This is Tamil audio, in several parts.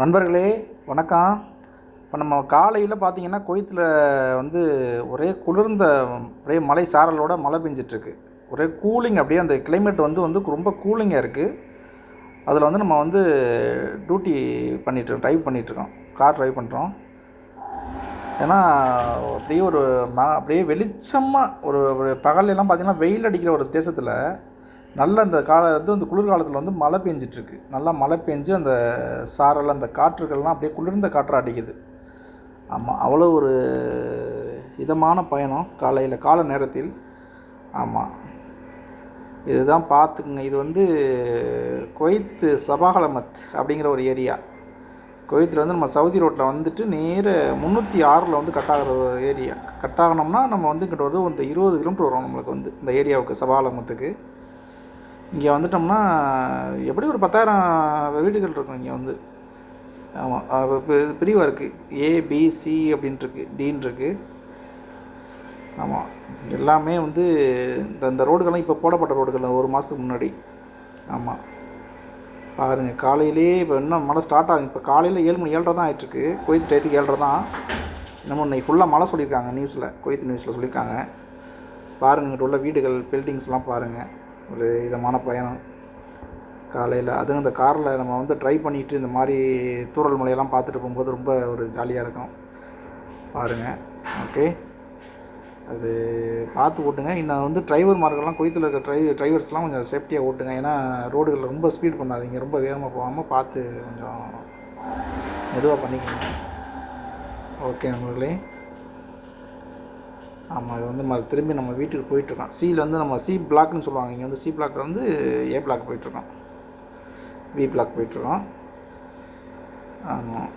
நண்பர்களே வணக்கம். இப்போ நம்ம காலையில் பார்த்தீங்கன்னா குவைத்தில் வந்து ஒரே குளிர்ந்த ஒரே மலை சாரலோட மழை பெஞ்சிட்ருக்கு. ஒரே கூலிங் அப்படியே அந்த கிளைமேட் வந்து வந்து ரொம்ப கூலிங்காக இருக்குது அதில் வந்து நம்ம வந்து டியூட்டி பண்ணிட்டு ட்ரைவ் பண்ணிகிட்ருக்கோம் கார் ட்ரைவ் பண்ணுறோம் ஏன்னா அப்படியே ஒரு ம அப்படியே வெளிச்சமாக ஒரு ஒரு பகல்லாம் பார்த்திங்கன்னா வெயில் அடிக்கிற ஒரு தேசத்தில் நல்ல அந்த கால வந்து இந்த குளிர்காலத்தில் வந்து மழை பெஞ்சிட்ருக்கு. நல்லா மழை பெஞ்சு அந்த சாரல் அந்த காற்றுகள்லாம் அப்படியே குளிர்ந்த காற்றாக அடிக்குது. ஆமாம் அவ்வளோ ஒரு இதமான பயணம் காலையில் கால நேரத்தில். ஆமாம் இதுதான் பார்த்துக்குங்க. இது வந்து குவைத்து சபாகலமத் அப்படிங்கிற ஒரு ஏரியா. குவைத்தில் வந்து நம்ம சவுதி ரோட்டில் வந்துட்டு நேர முந்நூற்றி ஆறில் வந்து கட் ஆகிற ஏரியா. கட் ஆகணும்னா நம்ம வந்து இங்கிட்ட வந்து இந்த இருபது கிலோமீட்டர் வரும் நம்மளுக்கு வந்து இந்த ஏரியாவுக்கு சபாகலமத்துக்கு. இங்கே வந்துட்டோம்னா எப்படி ஒரு பத்தாயிரம் வீடுகள் இருக்கும் இங்கே வந்து? ஆமாம் இப்போ பிரிவாக இருக்குது ஏபிசி அப்படின்ட்டுருக்கு சி அப்படின்ட்டு இருக்கு. டின்னு இருக்குது ஆமாம் எல்லாமே வந்து இந்த இந்த ரோடுகள்லாம் இப்போ போடப்பட்ட ரோடுகள் ஒரு மாதத்துக்கு முன்னாடி. ஆமாம் பாருங்கள் காலையிலே இப்போ இன்னும் மழை ஸ்டார்ட் ஆகும் இப்போ காலையில் ஏழு மணி ஏழரை தான் ஆகிட்டுருக்கு குவைத் டயத்துக்கு ஏழரை தான். இன்னமும் இன்னைக்கு ஃபுல்லாக மழை சொல்லியிருக்காங்க நியூஸில் குவைத் நியூஸில் சொல்லியிருக்காங்க. பாருங்கள் இங்கிட்ட உள்ள வீடுகள் பில்டிங்ஸ்லாம் பாருங்கள் ஒரு இதமான பயணம். காலையில் அதுவும் இந்த காரில் நம்ம வந்து ட்ரை பண்ணிவிட்டு இந்த மாதிரி தூரல் மலையெல்லாம் பார்த்துட்டு போகும்போது ரொம்ப ஒரு ஜாலியாக இருக்கும். பாருங்கள் ஓகே அது பார்த்து ஓட்டுங்க. இன்னும் வந்து டிரைவர் மார்க்கெல்லாம் குவைத்தில் இருக்க ட்ரை டிரைவர்ஸ்லாம் கொஞ்சம் சேஃப்டியாக ஓட்டுங்க. ஏன்னா ரோடுகளில் ரொம்ப ஸ்பீட் பண்ணாதீங்க. ரொம்ப வேகமாக போகாமல் பார்த்து கொஞ்சம் மெதுவாக பண்ணிக்கோங்க. ஓகே நம்மளே ஆமாம் இது வந்து நம்ம திரும்பி நம்ம வீட்டுக்கு போயிட்டுருக்கோம். சியில் வந்து நம்ம சி பிளாக்னு சொல்லுவாங்க. இங்கே வந்து சி பிளாக்கில் வந்து ஏ பிளாக் போயிட்டுருக்கோம். பி பிளாக் போயிட்டுருக்கோம். ஆமாம்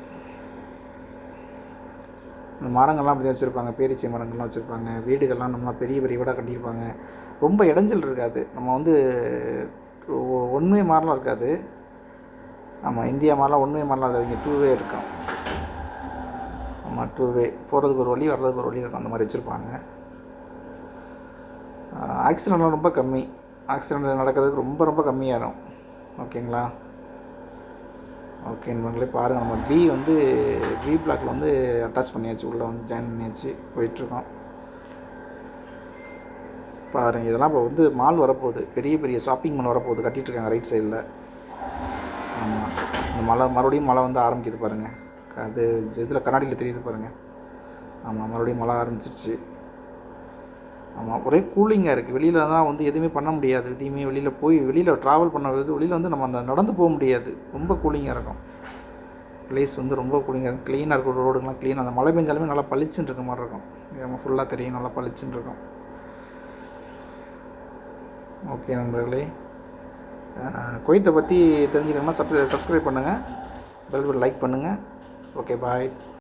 இந்த மரங்கள்லாம் அப்படி வச்சுருப்பாங்க. பேரிச்சை மரங்கள்லாம் வச்சுருப்பாங்க. வீடுகள்லாம் நம்ம பெரிய பெரிய வீடாக கட்டியிருப்பாங்க. ரொம்ப இடைஞ்சல் இருக்காது. நம்ம வந்து ஒன்றுமே மாதிரிலாம் இருக்காது. ஆமாம் இந்தியா மாதிரிலாம் ஒன்றுமே மாதிரிலாம் இருக்காது இங்கே டூவே இருக்கும் மற்றொரு போகிறதுக்கு ஒரு வழி வர்றதுக்கு ஒரு வழி இருக்கும். அந்த மாதிரி வச்சுருப்பாங்க. ஆக்சிடெண்ட்லாம் ரொம்ப கம்மி. ஆக்சிடெண்ட் நடக்கிறதுக்கு ரொம்ப ரொம்ப கம்மியாகிடும் ஓகேங்களா? ஓகே நண்பர்களே பாருங்கள் நம்ம பி வந்து பி பிளாக்ல வந்து அட்டாச் பண்ணியாச்சு. உள்ளே வந்து ஜாயின் பண்ணியாச்சு. போயிட்டுருக்கோம். பாருங்கள் இதெல்லாம் இப்போ வந்து மால் வரப்போகுது. பெரிய பெரிய ஷாப்பிங் மால் வரப்போகுது. கட்டிகிட்ருக்காங்க ரைட் சைடில் ஆமாம் இந்த மழை மறுபடியும் மழை வந்து ஆரம்பிக்குது பாருங்கள் அது இதில் கண்ணாடியில் தெரியுது பாருங்கள் ஆமாம் மறுபடியும் மழை ஆரம்பிச்சிருச்சு. ஆமாம் ஒரே கூலிங்காக இருக்குது வெளியில் தான் வந்து எதுவுமே பண்ண முடியாது. எதையுமே வெளியில் போய் வெளியில் ட்ராவல் பண்ணுறது வெளியில் வந்து நம்ம அந்த நடந்து போக முடியாது. ரொம்ப கூலிங்காக இருக்கும். ப்ளேஸ் வந்து ரொம்ப கூலிங்காக இருக்கும். க்ளீனாக இருக்கும் ரோடுங்கலாம் க்ளீனாக அந்த மழை பெஞ்சாலுமே நல்லா பளிச்சுன்னு இருக்க மாதிரி இருக்கும். நம்ம ஃபுல்லாக தெரியும் நல்லா பளிச்சுன்னு இருக்கும். ஓகே நண்பர்களே. கொய்த்தை பற்றி தெரிஞ்சுக்கணும்னா சப் சப்ஸ்கிரைப் பண்ணுங்கள் பெல் லைக் பண்ணுங்கள் ஓகே பாய்